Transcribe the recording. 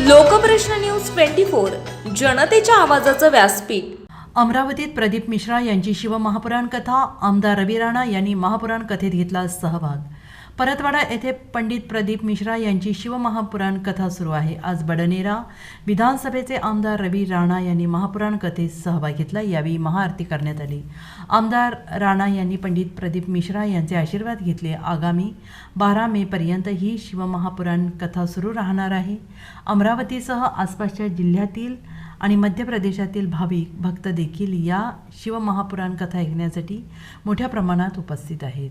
Lokprashna news twenty four जनतेच्या आवाजाचं व्यासपीठ. अमरावतीत प्रदीप मिश्रा यांची शिवमहापुराण कथा आमदार रवी राणा यांनी महापुराण कथेत घेतला सहभाग. परतवाडा येथे पंडित प्रदीप मिश्रा यांची शिवमहापुराण कथा सुरू आहे. आज बडनेरा विधानसभेचे आमदार रवी राणा यांनी महापुराण कथेत सहभाग घेतला. यावेळी महाआरती करण्यात आली. आमदार राणा यांनी पंडित प्रदीप मिश्रा यांचे आशीर्वाद घेतले. आगामी बारा मेपर्यंत ही शिवमहापुराण कथा सुरू राहणार आहे. अमरावतीसह आसपासच्या जिल्ह्यातील आणि मध्य प्रदेशातील भाविक भक्त देखील या शिवमहापुराण कथा ऐकण्यासाठी मोठ्या प्रमाणात उपस्थित आहेत.